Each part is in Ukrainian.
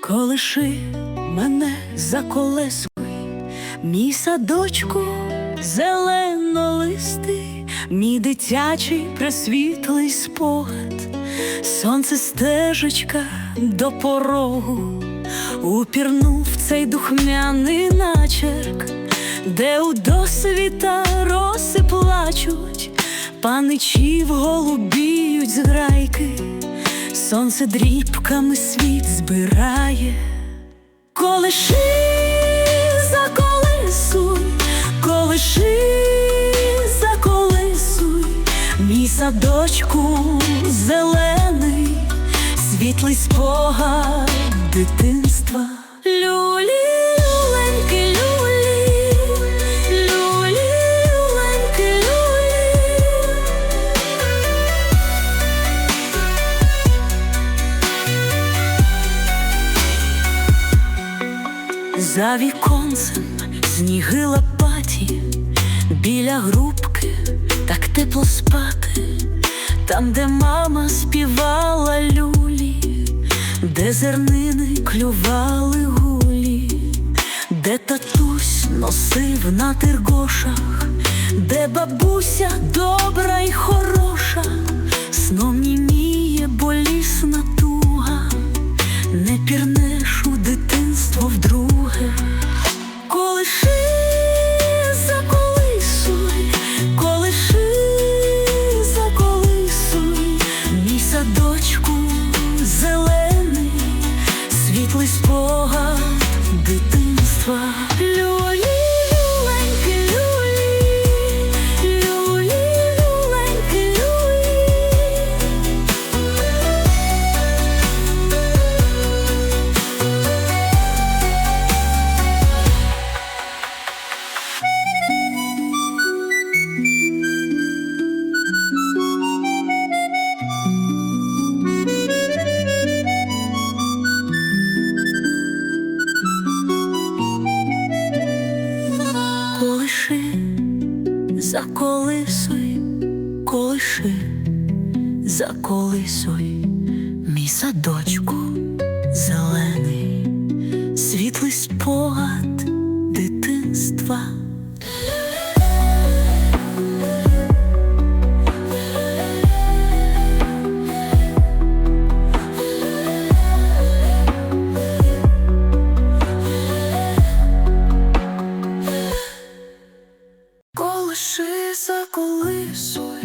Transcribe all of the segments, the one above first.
Колиши мене за колесуй, мій садочку зеленолистий, мій дитячий пресвітлий спогад, сонце стежечка до порогу, упірнув цей духмяний начерк, де у досвіта роси плачуть, паничів голубіють зграйки. Сонце дрібками світ збирає, колиши заколисуй, колиши заколисуй, мій садочку зелений, світлий спогад дитинства. За віконцем сніги лопаті, біля грубки так тепло спати, там, де мама співала люлі, де зернини клювали гулі, де татусь носив на тиргошах, де бабуся добра й хороша, сном німіє заколисуй, колиши, заколисуй, мій садочку зелений, світлий спогад заколисуй,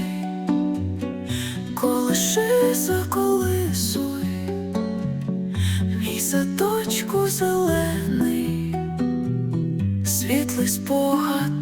колиши заколисуй, мій садочку зелений, світлий спогад